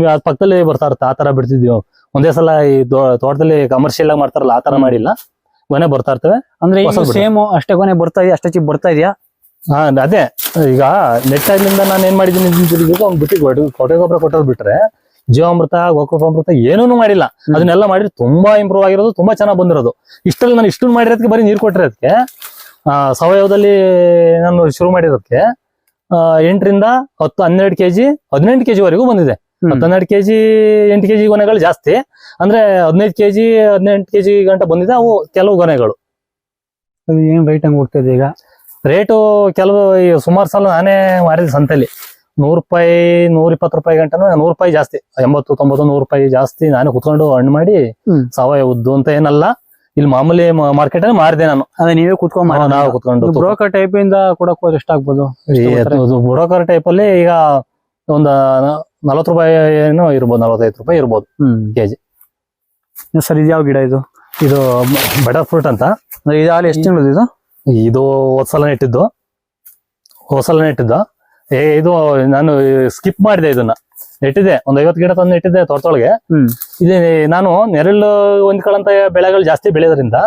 ಅದ್ ಪಕ್ಕದಲ್ಲಿ ಬರ್ತಾ ಇರುತ್ತೆ ಆತರ ಬಿಡ್ತಿದ್ವಿ ಒಂದೇ ಸಲ ಈ ತೋಟದಲ್ಲಿ ಕಮರ್ಷಿಯಲ್ ಆಗಿ ಮಾಡ್ತಾರಲ್ಲ ಆತರ ತರ ಮಾಡಿಲ್ಲ. ಗೊನೆ ಬರ್ತಾ ಇರ್ತವೆ. ಅಂದ್ರೆ. ಸೇಮ್ ಅಷ್ಟೇ ಕೊನೆ ಬರ್ತಾ ಇದೆಯಾ ಅಷ್ಟೇ ಚಿಪ್ ಬರ್ತಾ ಇದೆಯಾ? ಹಾ ಅದೇ. ಈಗ ನೆಟ್ ಆಗ್ಲಿಂದ ನಾನು ಏನ್ ಮಾಡಿದ್ದೀನಿ ಅವ್ನು ಬಿಟ್ಟು ಕೊಟ್ಟೆ ಗೊಬ್ಬರ ಕೊಟ್ಟೋದ್ ಬಿಟ್ರೆ ಜೀವಾಮೃತ ಗೋಕೃಪಾಮೃತ ಏನೂ ಮಾಡಿಲ್ಲ. ಅದನ್ನೆಲ್ಲ ಮಾಡಿ ತುಂಬಾ ಇಂಪ್ರೂವ್ ಆಗಿರೋದು ತುಂಬಾ ಚೆನ್ನಾಗಿ ಬಂದಿರೋದು. ಇಷ್ಟಲ್ಲಿ ನಾನು ಇಷ್ಟನ್ನು ಮಾಡಿರೋದಕ್ಕೆ ಬರೀ ನೀರು ಕೊಟ್ಟಿರೋದಕ್ಕೆ ಆ, ಸಾವಯವದಲ್ಲಿ ನಾನು ಶುರು ಮಾಡಿರೋದಕ್ಕೆ ಆ, ಎಂಟರಿಂದ ಹತ್ತು ಹನ್ನೆರಡು ಕೆಜಿ ಹದಿನೆಂಟು ಕೆಜಿ ವರೆಗೂ ಬಂದಿದೆ. ಹನ್ನೆರಡು ಕೆಜಿ ಎಂಟು ಕೆಜಿ ಗೊನೆಗಳು ಜಾಸ್ತಿ. ಅಂದ್ರೆ ಹದಿನೈದು ಕೆಜಿ ಹದಿನೆಂಟು ಕೆಜಿ ಗಂಟ ಬಂದಿದೆ ಅವು ಕೆಲವು ಗೊನೆಗಳು. ಅದು ಏನ್ ರೈಟ್ ಹಂಗ್ ಹೋಗ್ತದೆ ಈಗ? ರೇಟು ಕೆಲವು ಈ ಸುಮಾರು ಸಲ ನಾನೇ ಮಾರಿದ ಸಂತೆಲಿ. ನೂರು ರೂಪಾಯಿ ನೂರ ಇಪ್ಪತ್ತು ರೂಪಾಯಿ ಗಂಟನು ನೂರು ರೂಪಾಯಿ ಜಾಸ್ತಿ. ಎಂಬತ್ತು ತೊಂಬತ್ತು ನೂರು ರೂಪಾಯಿ ಜಾಸ್ತಿ ನಾನೇ ಕುತ್ಕೊಂಡು ಹಣ್ಣು ಮಾಡಿ ಸಾವಯವ ಉದ್ದು ಅಂತ ಏನಲ್ಲ ಇಲ್ಲಿ ಮಾಮೂಲಿ ಮಾರ್ಕೆಟ್ ಅಲ್ಲಿ ಮಾರಿದೆ ನಾನು. ಅದೇ ನೀವೇ ಕುತ್ಕೊಂಡು ನಾವು- ನಾವು ಕುತ್ಕೊಂಡು ಬ್ರೋಕರ್ ಟೈಪ್ ಇಂದ ಕೊಡಕ್ ಹೋದ್ರೆ ಎಷ್ಟಾಗ್ಬೋದು ಬ್ರೋಕರ್ ಟೈಪ್ ಅಲ್ಲಿ ಈಗ ಒಂದು ನಲವತ್ತು ರೂಪಾಯಿ ಏನೋ ಇರ್ಬೋದು ನಲವತ್ತೈದು ರೂಪಾಯಿ ಇರ್ಬೋದು ಹ್ಮ್. ಕೆಜಿ. ಸರ್ ಇದು ಯಾವ ಗಿಡ ಇದು? ಇದು ಬಟರ್ ಫ್ರೂಟ್ ಅಂತ. ಇದು ಹಾಲು ಎಷ್ಟು ತಿಂಗಳು ಇದು? ಇದು ಹೋದ್ಸಲ ನೆಟ್ಟಿದ್ದು ಹೋದ್ಸಲ ನೆಟ್ಟಿದ್ದು ಏ ಇದು ನಾನು ಸ್ಕಿಪ್ ಮಾಡಿದೆ ಇದನ್ನ. ನೆಟ್ಟಿದ್ದೆ. ಒಂದ್ ಐವತ್ತು ಗಿಡ ತಂದು ನೆಟ್ಟಿದ್ದೆ ತೋಟದೊಳಗೆ. ಇದು ನಾನು ನೆರಳು ಹೊಂದ್ಕೊಳ್ಳಂತ ಬೆಳೆಗಳು ಜಾಸ್ತಿ ಬೆಳೆಯೋದ್ರಿಂದ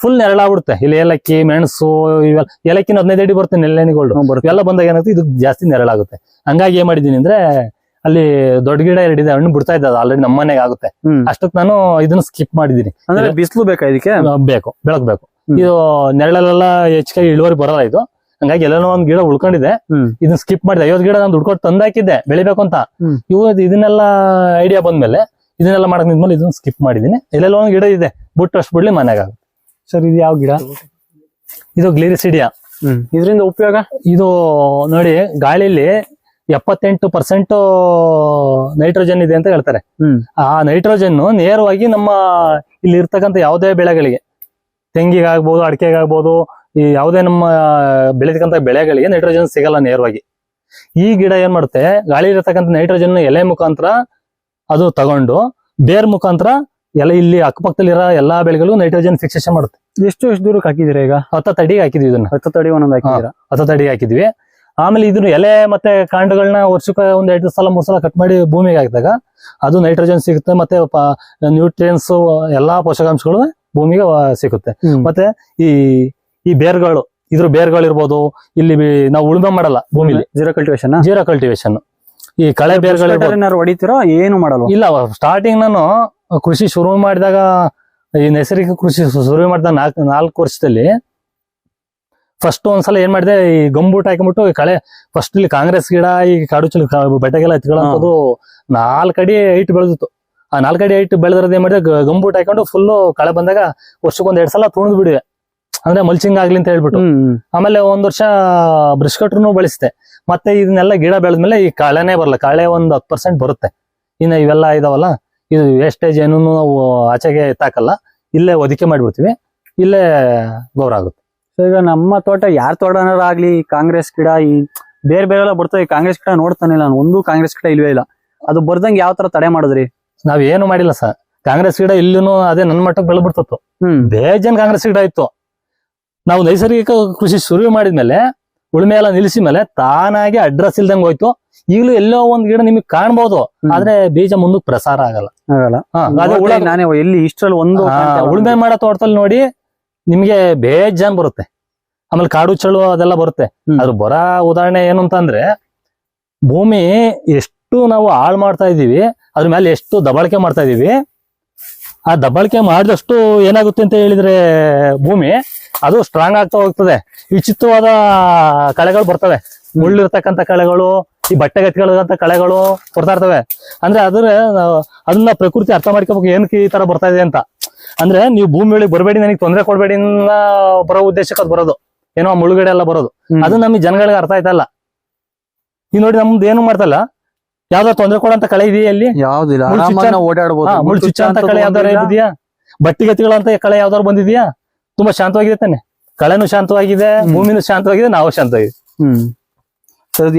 ಫುಲ್ ನೆರಳಾಗ್ಬಿಡುತ್ತೆ. ಇಲ್ಲಿ ಏಲಕ್ಕಿ ಮೆಣಸು ಇವೆಲ್ಲ ಏಲಕ್ಕಿನ ಹದಿನೈದು ಅಡಿ ಬರುತ್ತೆ ನೆಲ್ಲೆಣಿಗಳು ಎಲ್ಲ ಬಂದಾಗ ಏನಾಗುತ್ತೆ? ಇದು ಜಾಸ್ತಿ ನೆರಳಾಗುತ್ತೆ. ಹಂಗಾಗಿ ಏನ್ ಮಾಡಿದೀನಿ ಅಂದ್ರೆ ಅಲ್ಲಿ ದೊಡ್ಡ ಗಿಡ ಎರಡಿದೆ ಹಣ್ಣು ಬಿಡ್ತಾ ಇದ್ದ ಆಲ್ರೆಡಿ ನಮ್ಮ ಮನೆಗೆ ಆಗುತ್ತೆ. ಅಷ್ಟೊತ್ ಅಷ್ಟಕ್ಕೆ ನಾನು ಇದನ್ನ ಸ್ಕಿಪ್ ಮಾಡಿದೀನಿ ಅಂದ್ರೆ ಬಿಸಿಲು ಬೇಕಾ ಇದಕ್ಕೆ? ಬೇಕು ಬೆಳಕ್ಬೇಕು. ಇದು ನೆರಳಲ್ಲೆಲ್ಲ ಹೆಚ್ಚಾಗಿ ಇಳುವರಿ ಬರಲ್ಲ ಇದು. ಹಂಗಾಗಿ ಎಲ್ಲನೋ ಒಂದ್ ಗಿಡ ಉಳ್ಕೊಂಡಿದೆ. ಇದನ್ನ ಸ್ಕಿಪ್ ಮಾಡಿದೆ. ಐವತ್ ಗಿಡ ನಾನು ದುಡ್ಕೊಂಡು ತಂದಾಕಿದ್ದೆ ಬೆಳಿಬೇಕು ಅಂತ. ಇವ್ ಇದನ್ನೆಲ್ಲ ಐಡಿಯಾ ಬಂದ್ಮೇಲೆ ಇದನ್ನೆಲ್ಲ ಮಾಡಕ್ ನಿಂತ್ಮೇಲೆ ಇದನ್ನ ಸ್ಕಿಪ್ ಮಾಡಿದೀನಿ ಎಲ್ಲೆಲ್ಲ ಒಂದ್ ಗಿಡ ಇದೆ ಬಿಟ್ಟು ಅಷ್ಟು ಬಿಡ್ಲಿ ಮನೆಗೆ ಆಗುತ್ತೆ. ಸರ್ ಇದು ಯಾವ ಗಿಡ? ಇದು ಗ್ಲಿರಿಸಿಡಿಯಾ ಇದರಿಂದ ಉಪಯೋಗ? ಇದು ನೋಡಿ ಗಾಳಿಲಿ ಎಪ್ಪತ್ತೆಂಟು ಪರ್ಸೆಂಟ್ ನೈಟ್ರೋಜನ್ ಇದೆ ಅಂತ ಹೇಳ್ತಾರೆ. ಆ ನೈಟ್ರೋಜನ್ ನೇರವಾಗಿ ನಮ್ಮ ಇಲ್ಲಿ ಇರ್ತಕ್ಕಂಥ ಯಾವುದೇ ಬೆಳೆಗಳಿಗೆ ತೆಂಗಿಗಾಗ್ಬೋದು ಅಡಿಕೆಗಾಗ್ಬೋದು ಈ ಯಾವುದೇ ನಮ್ಮ ಬೆಳೆದಕ್ಕಂಥ ಬೆಳೆಗಳಿಗೆ ನೈಟ್ರೋಜನ್ ಸಿಗಲ್ಲ ನೇರವಾಗಿ. ಈ ಗಿಡ ಏನ್ ಮಾಡುತ್ತೆ ಗಾಳಿ ಇರತಕ್ಕಂಥ ನೈಟ್ರೋಜನ್ ಎಲೆ ಮುಖಾಂತರ ಅದು ತಗೊಂಡು ಬೇರ್ ಮುಖಾಂತರ ಎಲ್ಲ ಇಲ್ಲಿ ಅಕ್ಕಪಕ್ಕದಲ್ಲಿರೋ ಎಲ್ಲಾ ಬೆಳೆಗಳಿಗೂ ನೈಟ್ರೋಜನ್ ಫಿಕ್ಸೇಷನ್ ಮಾಡುತ್ತೆ. ಎಷ್ಟು ಎಷ್ಟು ದೂರಕ್ಕೆ ಹಾಕಿದಿರ ಈಗ? ಹತ್ತ ತಡಿಗೆ ಹಾಕಿದ್ವಿ ಇದನ್ನ. ಹತ್ತು ತಡಿ ಒಂದೊಂದು ಹಾಕಿದಿರ ಹತ್ತ ತಡಿಗೆ ಹಾಕಿದ್ವಿ. ಆಮೇಲೆ ಇದನ್ನು ಎಲೆ ಮತ್ತೆ ಕಾಂಡಗಳನ್ನ ವರ್ಷಕ್ಕೆ ಒಂದ್ ಎರಡು ಸಲ ಮೂರ್ ಸಲ ಕಟ್ ಮಾಡಿ ಭೂಮಿಗೆ ಹಾಕಿದಾಗ ಅದು ನೈಟ್ರೋಜನ್ ಸಿಗುತ್ತೆ ಮತ್ತೆ ನ್ಯೂಟ್ರಿಯನ್ಸ್ ಎಲ್ಲಾ ಪೋಷಕಾಂಶಗಳು ಭೂಮಿಗೆ ಸಿಗುತ್ತೆ. ಮತ್ತೆ ಈ ಈ ಬೇರ್ಗಳು ಇದ್ರ ಬೇರ್ಗಳಿರ್ಬೋದು ಇಲ್ಲಿ ನಾವು ಉಳುಮೆ ಮಾಡಲ್ಲ ಭೂಮಿಲಿ. ಜೀರೋ ಕಲ್ಟಿವೇಶನ್ ಜೀರೋ ಕಲ್ಟಿವೇಶನ್ ಈ ಕಳೆ ಬೇರ್ಗಳು ಹೊಡಿತೀರೋ ಏನು ಮಾಡಲ್ಲ ಇಲ್ಲ ಸ್ಟಾರ್ಟಿಂಗ್ ನಾನು ಕೃಷಿ ಶುರು ಮಾಡಿದಾಗ ಈ ನೈಸರ್ಗಿಕ ಕೃಷಿ ಶುರು ಮಾಡಿದ ನಾಲ್ಕು ನಾಲ್ಕು ವರ್ಷದಲ್ಲಿ ಫಸ್ಟ್ ಒಂದ್ಸಲ ಏನ್ ಮಾಡಿದೆ ಈ ಗಂಬೂಟ್ ಹಾಕೊಂಡ್ಬಿಟ್ಟು ಈ ಕಳೆ ಫಸ್ಟ್ ಇಲ್ಲಿ ಕಾಂಗ್ರೆಸ್ ಗಿಡ ಈ ಕಾಡು ಚಲು ಬೆಟ್ಟಗೆಲ್ಲ ಹತ್ಕೊಳ್ಳೋದು ನಾಲ್ಕಡಿ ಹೈಟ್ ಬೆಳೆದಿತ್ತು. ಆ ನಾಲ್ಕು ಅಡಿ ಹೈಟ್ ಬೆಳೆದ್ರದ್ದು ಏನ್ ಮಾಡಿದೆ ಗಂಬೂಟ್ ಹಾಕೊಂಡು ಫುಲ್ ಕಳೆ ಬಂದಾಗ ವರ್ಷಕ್ಕೊಂದ್ ಎರಡ್ ಸಲ ತುಣಿದ್ ಬಿಡಿದೆ. ಅಂದ್ರೆ ಮಲ್ಚಿಂಗ್ ಆಗ್ಲಿ ಅಂತ ಹೇಳ್ಬಿಟ್ಟು. ಆಮೇಲೆ ಒಂದ್ ವರ್ಷ ಬ್ರಿಷ್ ಕಟ್ರು ಬಳಸಿದೆ. ಮತ್ತೆ ಇದನ್ನೆಲ್ಲ ಗಿಡ ಬೆಳೆದ್ಮೇಲೆ ಈ ಕಳೆನೇ ಬರಲ್ಲ. ಕಳೆ ಒಂದ್ ಹತ್ತು ಪರ್ಸೆಂಟ್ ಬರುತ್ತೆ. ಇನ್ನು ಇವೆಲ್ಲ ಇದಾವಲ್ಲ ಇದು ವೇಸ್ಟೇಜ್ ಏನೂ ನಾವು ಆಚೆಗೆ ಎತ್ತಾಕಲ್ಲ ಇಲ್ಲೇ ಒದಿಕೆ ಮಾಡಿಬಿಡ್ತೀವಿ. ಇಲ್ಲೇ ಗೌರ ಆಗುತ್ತೆ. So ಈಗ ನಮ್ಮ ತೋಟ ಯಾರ ತೋಟನಾರಾಗ್ಲಿ ಕಾಂಗ್ರೆಸ್ ಗಿಡ ಈ ಬೇರೆ ಬೇರೆ ಎಲ್ಲ ಬರ್ತವೆ ಈ ಕಾಂಗ್ರೆಸ್ ಗಿಡ ನೋಡ್ತಾನೆ ನಾನು. ಒಂದು ಕಾಂಗ್ರೆಸ್ ಗಿಡ ಇಲ್ವೇ ಇಲ್ಲ. ಅದು ಬರ್ದಂಗೆ ಯಾವ ತರ ತಡೆ ಮಾಡಿದ್ರಿ? ನಾವ್ ಏನು ಮಾಡಿಲ್ಲ ಸರ್. ಕಾಂಗ್ರೆಸ್ ಗಿಡ ಇಲ್ಲೂ ಅದೇ ನನ್ನ ಮಟ್ಟಕ್ಕೆ ಬೆಳೆದ್ಬಿಡ್ತಿತ್ತು ಹ್ಮ್. ಬೇಜನ್ ಕಾಂಗ್ರೆಸ್ ಗಿಡ ಇತ್ತು. ನಾವು ನೈಸರ್ಗಿಕ ಕೃಷಿ ಶುರು ಮಾಡಿದ್ಮೇಲೆ ಉಳುಮೆ ಎಲ್ಲ ನಿಲ್ಲಿಸಿ ಮೇಲೆ ತಾನಾಗಿ ಅಡ್ರೆಸ್ ಇಲ್ದಂಗೆ ಹೋಯ್ತು. ಈಗಲೂ ಎಲ್ಲೋ ಒಂದ್ ಗಿಡ ನಿಮಗೆ ಕಾಣಬಹುದು. ಆದ್ರೆ ಬೀಜ ಮುಂದಕ್ಕೆ ಪ್ರಸಾರ ಆಗಲ್ಲ. ಆಗಲ್ಲ. ಹಾ, ಅದೇ ಹುಳ ನಾನೇ ಎಲ್ಲಿ ಇಷ್ಟ್ರಲ್ಲಿ ಒಂದು ಆ, ಕಾಣ್ತಾ ಇಲ್ಲ. ಉಳುಮೆ ಮಾಡೋ ತೋಟದಲ್ಲಿ ನೋಡಿ ನಿಮ್ಗೆ ಬೇಜಾನ್ ಬರುತ್ತೆ. ಆಮೇಲೆ ಕಾಡು ಚಳು ಅದೆಲ್ಲ ಬರುತ್ತೆ. ಅದ್ರ ಬರ ಉದಾಹರಣೆ ಏನು ಅಂತಂದ್ರೆ ಭೂಮಿ ಎಷ್ಟು ನಾವು ಹಾಳು ಮಾಡ್ತಾ ಇದೀವಿ ಅದ್ರ ಮೇಲೆ ಎಷ್ಟು ದಬಾಳಿಕೆ ಮಾಡ್ತಾ ಇದೀವಿ ಆ ದಬಾಳಿಕೆ ಮಾಡಿದಷ್ಟು ಏನಾಗುತ್ತೆ ಅಂತ ಹೇಳಿದ್ರೆ ಭೂಮಿ ಅದು ಸ್ಟ್ರಾಂಗ್ ಆಗ್ತಾ ಹೋಗ್ತದೆ. ವಿಚಿತ್ರವಾದ ಕಳೆಗಳು ಬರ್ತವೆ. ಮುಳ್ಳಿರ್ತಕ್ಕಂಥ ಕಳೆಗಳು ಈ ಬಟ್ಟೆ ಗಟ್ಟಿಗಳಿರಂತ ಕಳೆಗಳು ಬರ್ತಾ ಇರ್ತವೆ. ಅಂದ್ರೆ ಅದ್ರ ಅದನ್ನ ಪ್ರಕೃತಿ ಅರ್ಥ ಮಾಡ್ಕೋಬೇಕು ಏನಕ್ಕೆ ಈ ತರ ಬರ್ತಾ ಇದೆ ಅಂತ. ಅಂದ್ರೆ ನೀವು ಭೂಮಿ ಒಳಗೆ ಬರಬೇಡಿ ನನಗೆ ತೊಂದರೆ ಕೊಡಬೇಡಿ ಬರೋ ಉದ್ದೇಶಕ್ಕೆ ಅದು ಬರೋದು. ಏನೋ ಮುಳುಗಡೆ ಎಲ್ಲ ಬರೋದು. ಅದು ನಮಗೆ ಜನಗಳಿಗೆ ಅರ್ಥ ಆಯ್ತಲ್ಲ. ನೀವು ನೋಡಿ ನಮ್ದು ಏನು ಮಾಡ್ತಲ್ಲ? ಯಾವ್ದೋ ತೊಂದರೆ ಕೊಡಂತ ಕಳೆ ಇದೆಯಾ ಇಲ್ಲಿ? ಯಾವ್ದಿಲ್ಲ ಚುಚ್ಚ- ಅಂತ ಕಳೆ ಯಾವ್ದಾರು ಇದೆಯಾ? ಬಟ್ಟಿ ಗತಿಗಳಂತ ಕಳೆ ಯಾವ್ದಾದ್ರು ಬಂದಿದ್ಯಾ? ತುಂಬಾ ಶಾಂತವಾಗಿದೆ ತಾನೆ. ಕಳೆನೂ ಶಾಂತವಾಗಿದೆ. ಭೂಮಿನೂ ಶಾಂತವಾಗಿದೆ ನಾವು ಶಾಂತವಾಗಿದೆ ಹ್ಮ್.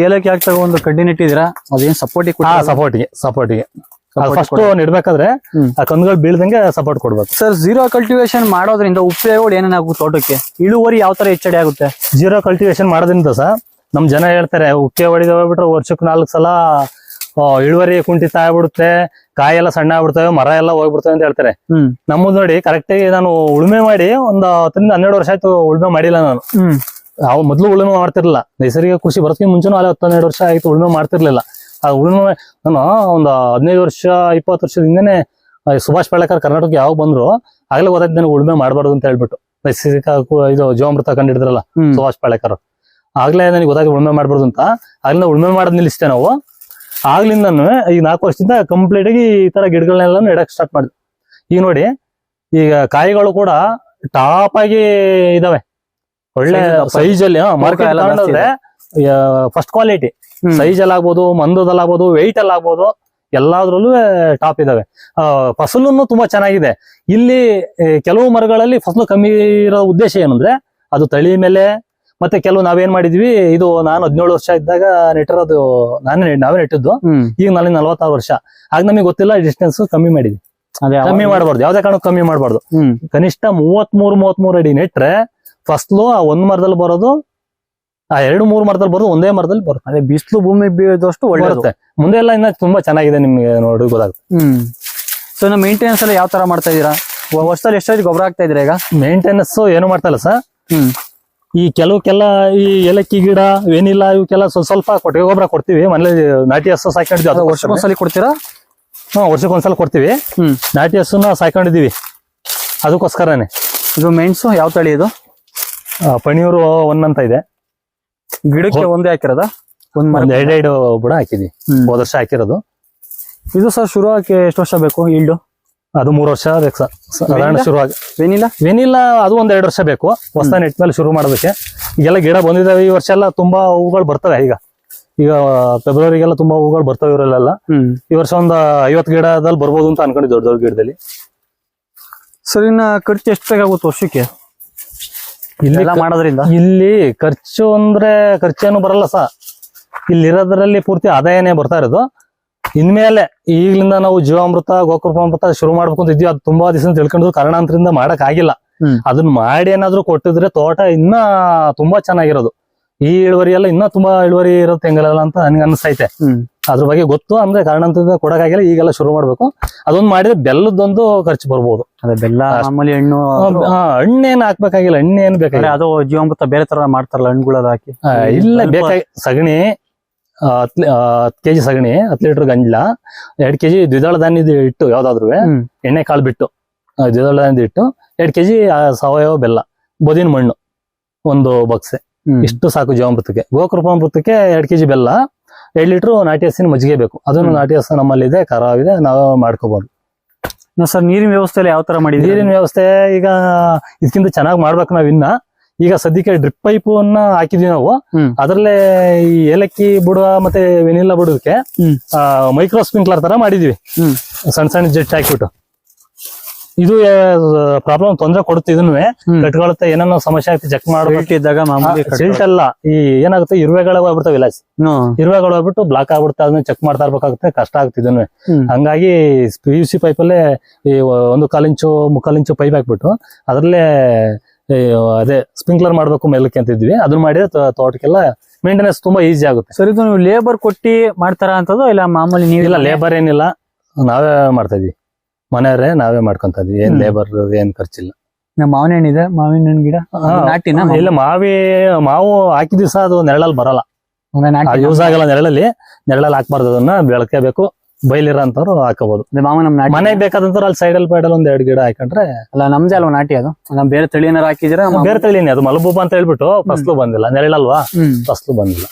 ಏಲಕ್ಕಿ ಹಾಕ್ತಾಗ ಒಂದು ಕಡ್ಡಿ ನೆಟ್ಟಿದ್ದೀರಾ ಅದೇನ್ ಸಪೋರ್ಟಿಗೆ ಸಪೋರ್ಟಿಗೆ ಸಪೋರ್ಟ್ಗೆ ಸಪೋರ್ಟ್ಗೆ ಫಸ್ಟ್ ನೆಡ್ಬೇಕಾದ್ರೆ. ಆ ಕಂದುಗಳು ಬೀಳ್ದಂಗೆ ಸಪೋರ್ಟ್ ಕೊಡ್ಬೇಕು. ಸರ್ ಜೀರೋ ಕಲ್ಟಿವೇಶನ್ ಮಾಡೋದ್ರಿಂದ ಉಪಯೋಗಗಳು ಏನೇನಾಗುತ್ತೆ ತೋಟಕ್ಕೆ? ಇಳುವರಿ ಯಾವ ತರ ಹೆಚ್ಚಡಿ ಆಗುತ್ತೆ? ಜೀರೋ ಕಲ್ಟಿವೇಶನ್ ಮಾಡೋದ್ರಿಂದ ಸಹ ನಮ್ ಜನ ಹೇಳ್ತಾರೆ ಉಕ್ಕೆ ಹೊಡಿದ ಹೋಗ್ಬಿಟ್ರೆ ವರ್ಷಕ್ಕೆ ನಾಲ್ಕು ಸಲ ಇಳುವರಿ ಕುಂಠಿತ ಆಗ್ಬಿಡುತ್ತೆ ಕಾಯಿ ಎಲ್ಲ ಸಣ್ಣ ಆಗ್ಬಿಡ್ತವೆ ಮರ ಎಲ್ಲ ಹೋಗ್ಬಿಡ್ತವೆ ಅಂತ ಹೇಳ್ತಾರೆ. ನಮ್ಮದು ನೋಡಿ ಕರೆಕ್ಟಾಗಿ ನಾನು ಉಳುಮೆ ಮಾಡಿ ಒಂದು ಹತ್ತರಿಂದ ಹನ್ನೆರಡು ವರ್ಷ ಆಯ್ತು ಉಳುಮೆ ಮಾಡಿಲ್ಲ ನಾನು. ಅವ್ ಮೊದ್ಲು ಉಳುಮೆ ಮಾಡ್ತಿರ್ಲಿಲ್ಲ. ನೈಸರ್ಗಿಕ ಕೃಷಿ ಬರ್ತೀನಿ ಮುಂಚೆನೂ ಅಲ್ಲಿ ಹತ್ತು ಹನ್ನೆರಡು ವರ್ಷ ಆಯ್ತು ಉಳುಮೆ ಮಾಡ್ತಿರ್ಲಿಲ್ಲ. ಆ ಉಳುಮೆ ನಾನು ಒಂದು ಹದಿನೈದು ವರ್ಷ ಇಪ್ಪತ್ತು ವರ್ಷದಿಂದನೆ ಸುಭಾಷ್ ಪಾಳೇಕರ್ ಕರ್ನಾಟಕಕ್ಕೆ ಯಾವಾಗ ಬಂದ್ರು ಆಗ್ಲೇ ಗೊತ್ತಾಯ್ತು ನನಗೆ ಉಳುಮೆ ಮಾಡಬಾರ್ದು ಅಂತ ಹೇಳ್ಬಿಟ್ಟು. ನೈಸರ್ಗಿಕ ಇದು ಜೀವಾಮೃತ ಕಂಡಿಡಿದ್ರಲ್ಲ ಸುಭಾಷ್ ಪಾಳೇಕರ್. ಆಗ್ಲೇ ನನಗೆ ಗೊತ್ತಾಯ್ತು ಉಳುಮೆ ಮಾಡಬಾರ್ದು ಅಂತ. ಆಗ್ಲಿಂದ ಉಳುಮೆ ಮಾಡೋದ್ ನಿಲ್ಲಿಸ್ತೇವೆ ನಾವು. ಆಗ್ಲಿಂದ ಈ ನಾಲ್ಕು ವರ್ಷದಿಂದ ಕಂಪ್ಲೀಟ್ ಆಗಿ ಈ ತರ ಗಿಡಗಳನ್ನೆಲ್ಲ ನೆಡಕ್ ಸ್ಟಾರ್ಟ್ ಮಾಡಿದ್ವಿ ಈಗ ನೋಡಿ ಈಗ ಕಾಯಿಗಳು ಕೂಡ ಟಾಪ್ ಆಗಿ ಇದಾವೆ. ಒಳ್ಳೆ ಸೈಜ್ ಅಲ್ಲಿ ಮಾರ್ಕೆಟ್ ಫಸ್ಟ್ ಕ್ವಾಲಿಟಿ. ಸೈಜ್ ಅಲ್ಲಿ ಆಗ್ಬೋದು ಮಂದದಲ್ಲಿ ಆಗ್ಬೋದು ವೆಯ್ಟ್ ಅಲ್ಲಿ ಆಗ್ಬೋದು ಎಲ್ಲಾದ್ರಲ್ಲೂ ಟಾಪ್ ಇದಾವೆ. ಆ, ಫಸಲುನು ತುಂಬಾ ಚೆನ್ನಾಗಿದೆ. ಇಲ್ಲಿ ಕೆಲವು ಮರಗಳಲ್ಲಿ ಫಸಲು ಕಮ್ಮಿ ಇರೋ ಉದ್ದೇಶ ಏನಂದ್ರೆ ಅದು ತಳಿ ಮೇಲೆ ಮತ್ತೆ ಕೆಲವು ನಾವೇನ್ ಮಾಡಿದ್ವಿ ಇದು ನಾನು ಹದಿನೇಳು ವರ್ಷ ಇದ್ದಾಗ ನೆಟ್ಟಿರೋದು ನಾನೇ ನಾವೇ ನೆಟ್ಟಿದ್ದು. ಈಗ ನನಗೆ ನಲ್ವತ್ತಾರು ವರ್ಷ. ಆಗ ನಮಗೆ ಗೊತ್ತಿಲ್ಲ ಡಿಸ್ಟೆನ್ಸ್ ಕಮ್ಮಿ ಮಾಡಿದ್ವಿ. ಅದೇ ಕಮ್ಮಿ ಮಾಡಬಾರ್ದು ಯಾವ್ದೇ ಕಾರಣಕ್ಕೂ ಕಮ್ಮಿ ಮಾಡಬಾರ್ದು. ಕನಿಷ್ಠ ಮೂವತ್ ಮೂರು ಮೂವತ್ ಮೂರು ಅಡಿ ನೆಟ್ರೆ ಫಸ್ಲು ಆ ಒಂದ್ ಮರದಲ್ಲಿ ಬರೋದು ಆ ಎರಡು ಮೂರು ಮರದಲ್ಲಿ ಬರೋದು ಒಂದೇ ಮರದಲ್ಲಿ ಬರುತ್ತೆ. ಅದೇ ಬಿಸಿಲು ಭೂಮಿ ಬೀಳದಷ್ಟು ಒಳ್ಳೆ ಮುಂದೆ ಎಲ್ಲ ಇನ್ನ ತುಂಬಾ ಚೆನ್ನಾಗಿದೆ ನಿಮ್ಗೆ ನೋಡಿ ಗೊತ್ತಾಗುತ್ತೆ. ಹ್ಮ್. ಸೊ ನಾವು ಮೇಂಟೆನೆನ್ಸ್ ಎಲ್ಲ ಯಾವ ತರ ಮಾಡ್ತಾ ಇದೀರಾ ವರ್ಷದಲ್ಲಿ ಎಷ್ಟಾಯ್ತು ಗೊಬ್ಬರ ಆಗ್ತಾ ಇದ್ರೆ ಈಗ? ಮೇಂಟೆನೆನ್ಸ್ ಏನು ಮಾಡ್ತಾ ಇಲ್ಲ ಸರ್. ಹ್ಮ್. ಈ ಕೆಲವಕ್ಕೆಲ್ಲ ಈ ಏಲಕ್ಕಿ ಗಿಡ ಏನಿಲ್ಲ ಇವಕ್ಕೆಲ್ಲ ಸ್ವಲ್ಪ ಸ್ವಲ್ಪ ಕೊಟ್ಟಿಗೆ ಗೊಬ್ಬರ ಕೊಡ್ತೀವಿ. ಮನೇಲಿ ನಾಟಿ ಹಸು ಸಾಕೊಂಡಿದ್ವಿ ಅದು ವರ್ಷಕ್ಕೊಂದ್ಸಲಿ ಕೊಡ್ತೀರಾ? ಹಾ ವರ್ಷಕ್ಕೊಂದ್ಸಲ ಕೊಡ್ತೀವಿ. ಹ್ಮ್. ನಾಟಿ ಹಸುನ ಸಾಕೊಂಡಿದೀವಿ ಅದಕ್ಕೋಸ್ಕರನೇ. ಇದು ಮೆಣಸು ಯಾವ ತಳಿ ಇದು? ಪಣಿಯೂರು ಒನ್ ಅಂತ ಇದೆ. ಗಿಡಕ್ಕೆ ಒಂದೇ ಹಾಕಿರೋದ? ಒಂದ್ ಮರ ಒಂದ್ ಎರಡೆರಡು ಬುಡ ಹಾಕಿದ್ವಿ. ಹೋದ ವರ್ಷ ಹಾಕಿರೋದು. ಇದು ಸರ್ ಶುರು ಹಾಕಿ ಎಷ್ಟು ವರ್ಷ ಬೇಕು ಈಲ್ಡು ಅದು ಮೂರು ವರ್ಷ ಬೇಕು ಸರ್. ಸಾಧಾರಣ ವೆನಿಲಾ? ಶುರು ಆಗಿ ವೆನಿಲ್ಲ ವೆನಿಲ್ಲ ಅದು ಒಂದ್ ಎರಡು ವರ್ಷ ಬೇಕು. ಹೊಸ ನೆಟ್ ಮೇಲೆ ಶುರು ಮಾಡೋದಕ್ಕೆ. ಈಗೆಲ್ಲ ಗಿಡ ಬಂದಿದಾವೆ ಈ ವರ್ಷ ಎಲ್ಲ ತುಂಬಾ ಹೂಗಳು ಬರ್ತವೆ ಈಗ. ಈಗ ಫೆಬ್ರವರಿಗೆಲ್ಲ ತುಂಬಾ ಹೂಗಳು ಬರ್ತವೆ ಇವರಲ್ಲೆಲ್ಲ. ಈ ವರ್ಷ ಒಂದ್ ಐವತ್ ಗಿಡದಲ್ಲಿ ಬರ್ಬೋದು ಅಂತ ಅನ್ಕೊಂಡಿದ್ದ ದೊಡ್ಡ ದೊಡ್ಡ ಗಿಡದಲ್ಲಿ. ಸರ್ ಇನ್ನ ಖರ್ಚು ಎಷ್ಟು ಬೇಕಾಗುತ್ತೆ ವರ್ಷಕ್ಕೆ? ಇಲ್ಲಿ ಎಲ್ಲ ಮಾಡೋದ್ರಿಂದ? ಇಲ್ಲಿ ಖರ್ಚು ಅಂದ್ರೆ ಖರ್ಚೇನು ಬರಲ್ಲ ಸ. ಇಲ್ಲಿರೋದ್ರಲ್ಲಿ ಪೂರ್ತಿ ಆದಾಯನೇ ಬರ್ತಾ ಇರೋದು. ಇನ್ಮೇಲೆ ಈಗಲಿಂದ ನಾವು ಜೀವಾಮೃತ ಗೋಕೃಪಾಮೃತ ಶುರು ಮಾಡ್ಬೇಕು ಅಂತ ಇದ್ವಿ ಅದು ತುಂಬಾ ದಿವಸ ತಿಳ್ಕೊಂಡಿದ್ರು ಕಾರಣಾಂತರಿಂದ ಮಾಡಕ್ ಆಗಿಲ್ಲ. ಅದನ್ನ ಮಾಡಿ ಏನಾದ್ರೂ ಕೊಟ್ಟಿದ್ರೆ ತೋಟ ಇನ್ನ ತುಂಬಾ ಚೆನ್ನಾಗಿರೋದು. ಈ ಇಳುವರಿ ಎಲ್ಲ ಇನ್ನ ತುಂಬಾ ಇಳುವರಿ ಇರುತ್ತೆ ತೆಂಗಲ್ಲ ಅಂತ ನನ್ಗೆ ಅನ್ಸೈತೆ. ಹ್ಮ್. ಅದ್ರ ಬಗ್ಗೆ ಗೊತ್ತು ಅಂದ್ರೆ ಕಾರಣ ಅಂತ ಕೊಡಕಾಗಿಲ್ಲ ಈಗೆಲ್ಲ ಶುರು ಮಾಡ್ಬೇಕು. ಅದೊಂದು ಮಾಡಿದ್ರೆ ಬೆಲ್ಲದೊಂದು ಖರ್ಚು ಬರ್ಬೋದು. ಅದೇ ಬೆಲ್ಲ ಮಾಮೂಲಿ ಹಣ್ಣು ಹಣ್ಣೇನ್ ಹಾಕ್ಬೇಕಾಗಿಲ್ಲ ಹಣ್ಣೇನ್ ಅಂದ್ರೆ ಬೇಕಾಗಿಲ್ಲ. ಅದು ಜೀವಾಮೃತ ಬೇರೆ ತರ ಮಾಡ್ತಾರಲ್ಲ ಹಣ್ಣುಗಳ ಹಾಕಿ. ಇಲ್ಲ ಬೇಕಾಗಿ ಸಗಣಿ ಹತ್ ಹತ್ ಕೆಜಿ ಸಗಣಿ ಹತ್ತು ಲೀಟರ್ ಗಂಜ್ಲ ಎರಡ್ ಕೆಜಿ ದ್ವಿದಳ ಧಾನ್ಯದ ಇಟ್ಟು ಯಾವ್ದಾದ್ರು ಎಣ್ಣೆ ಕಾಳು ಬಿಟ್ಟು ದ್ವಿದಳ ಧಾನ್ಯದ ಹಿಟ್ಟು ಎರಡ್ ಕೆಜಿ ಸಾವಯವ ಬೆಲ್ಲ ಬದಿನ ಮಣ್ಣು ಒಂದು ಬಕ್ಸೆ. ಇಷ್ಟು ಸಾಕು ಜೀವಾಮೃತಕ್ಕೆ. ಗೋಕೃಪಾಮೃತಕ್ಕೆ ಎರಡ್ ಕೆಜಿ ಬೆಲ್ಲ ಎರಡ್ ಲೀಟ್ರು ನಾಟಿ ಹಸಿನ ಮಜ್ಜಿಗೆ ಬೇಕು. ಅದನ್ನು. ನಾಟಿ ಹಸು ನಮ್ಮಲ್ಲಿದೆ ಕರಾವಿದೆ ನಾವು ಮಾಡ್ಕೋಬಹುದು ಸರ್ ನೀರಿನ ವ್ಯವಸ್ಥೆ ಯಾವ ತರ ಮಾಡಿದ್ರಿ ನೀರಿನ ವ್ಯವಸ್ಥೆ ಈಗ ಇದಕ್ಕಿಂತ ಚೆನ್ನಾಗಿ ಮಾಡ್ಬೇಕು ನಾವ್ ಇನ್ನ. ಈಗ ಸದ್ಯಕ್ಕೆ ಡ್ರಿಪ್ ಪೈಪ್ ಅನ್ನ ಹಾಕಿದ್ವಿ ನಾವು. ಅದರಲ್ಲೇ ಈ ಏಲಕ್ಕಿ ಬುಡ ಮತ್ತೆ ವೆನಿಲ್ಲಾ ಬುಡಕ್ಕೆ ಮೈಕ್ರೋ ಸ್ಪ್ರಿಂಕ್ಲರ್ ತರ ಮಾಡಿದ್ವಿ. ಸಣ್ಣ ಸಣ್ಣ ಜೆಟ್ ಹಾಕ್ಬಿಟ್ಟು. ಇದು ಪ್ರಾಬ್ಲಮ್ ತೊಂದರೆ ಹ್ಮ್. ಕಟ್ಕೊಳುತ್ತೆ ಏನೇನೋ ಸಮಸ್ಯೆ ಆಗ್ತದೆ ಚೆಕ್ ಮಾಡಿದಾಗ ಸಿಲ್ಟ್ ಅಲ್ಲ ಈ ಏನಾಗುತ್ತೆ ಇರುವೆಗಳ ಹೋಗ್ಬಿಡ್ತಾವೆ ಇಲಾಸಿ. ಇರುವೆಗಳು ಹೋಗ್ಬಿಟ್ಟು ಬ್ಲಾಕ್ ಆಗ್ಬಿಡ್ತಾ ಅದನ್ನ ಚೆಕ್ ಮಾಡ್ತಾ ಇರ್ಬೇಕಾಗುತ್ತೆ ಕಷ್ಟ ಆಗ್ತಿದ್ನು. ಹಂಗಾಗಿ ಪಿ ಯು ಸಿ ಪೈಪಲ್ಲೇ ಈ ಒಂದು ಕಾಲಿಂಚು ಇಂಚು ಮುಕ್ಕಾಲು ಇಂಚು ಪೈಪ್ ಹಾಕ್ಬಿಟ್ಟು ಅದ್ರಲ್ಲೇ ಅದೇ ಸ್ಪ್ರಿಂಕ್ಲರ್ ಮಾಡ್ಬೇಕು ಮೇಲಕ್ಕೆ ಅಂತಿದ್ವಿ ಅದನ್ನ ಮಾಡಿದ್ರೆ ತೋಟಕ್ಕೆಲ್ಲ ಮೇಂಟೆನೆನ್ಸ್ ತುಂಬಾ ಈಸಿ ಆಗುತ್ತೆ. ಸರ್ ಇದು ನೀವು ಲೇಬರ್ ಕೊಟ್ಟಿ ಮಾಡ್ತಾರ ಅಂತದ್ದು ಇಲ್ಲ ಮಾಮೂಲಿ ನೀವಿಲ್ಲ ಇಲ್ಲ ಲೇಬರ್ ಏನಿಲ್ಲ ನಾವೇ ಮಾಡ್ತಾ ಇದೀವಿ. ಮನೆಯವರೇ ನಾವೇ ಮಾಡ್ಕೊಂತ ಇದೀವಿ ಏನ್ ಹ್ಮ್. ಲೇಬರ್ ಏನ್ ಖರ್ಚಿಲ್ಲ. ಮಾವಿನ ಹಣ್ಣಿದೆ ಮಾವಿನ ಹಣ್ಣು ಗಿಡ ಹಾ, ನಾಟಿನ ಇಲ್ಲ ಮಾವಿ ಮಾವು ಹಾಕಿದ ದಿವಸ ಅದು ನೆರಳಲ್ಲಿ ಬರಲ್ಲ. ನಾಟಿ ಯೂಸ್ ಆಗಲ್ಲ ನೆರಳಲ್ಲಿ ನೆರಳಲ್ಲಿ ಹಾಕ್ಬಾರ್ದು ಅದನ್ನ ಬೆಳಕಬೇಕು. ಬೈಲಿರೋ ಅಂತವ್ರು ಹಾಕಬಹುದು ಅದೇ ಮಾವಿನ ನಮ್ ನಾಟಿ. ಮನೆಗೆ ಬೇಕಾದಂತವ್ರು ಅಲ್ಲಿ ಸೈಡಲ್ ಪೈಡಲ್ ಒಂದ್ ಎರಡ್ ಗಿಡ ಹಾಕೊಂಡ್ರೆ ಅಲ್ಲ ನಮ್ದೇ ಅಲ್ವಾ ನಾಟಿ ಅದು? ನಮ್ ಬೇರೆ ತಳಿ ಏನಾರು ಹಾಕಿದ್ರೆ ಬೇರೆ ತಳಿನೇ ಅದು ಮಲಬೂಬ ಅಂತ ಹೇಳ್ಬಿಟ್ಟು ಫಸ್ಲು ಬಂದಿಲ್ಲ. ನೆರಳಲ್ವಾ? ಹ್ಮ್. ಫಸ್ಲು ಬಂದಿಲ್ಲ.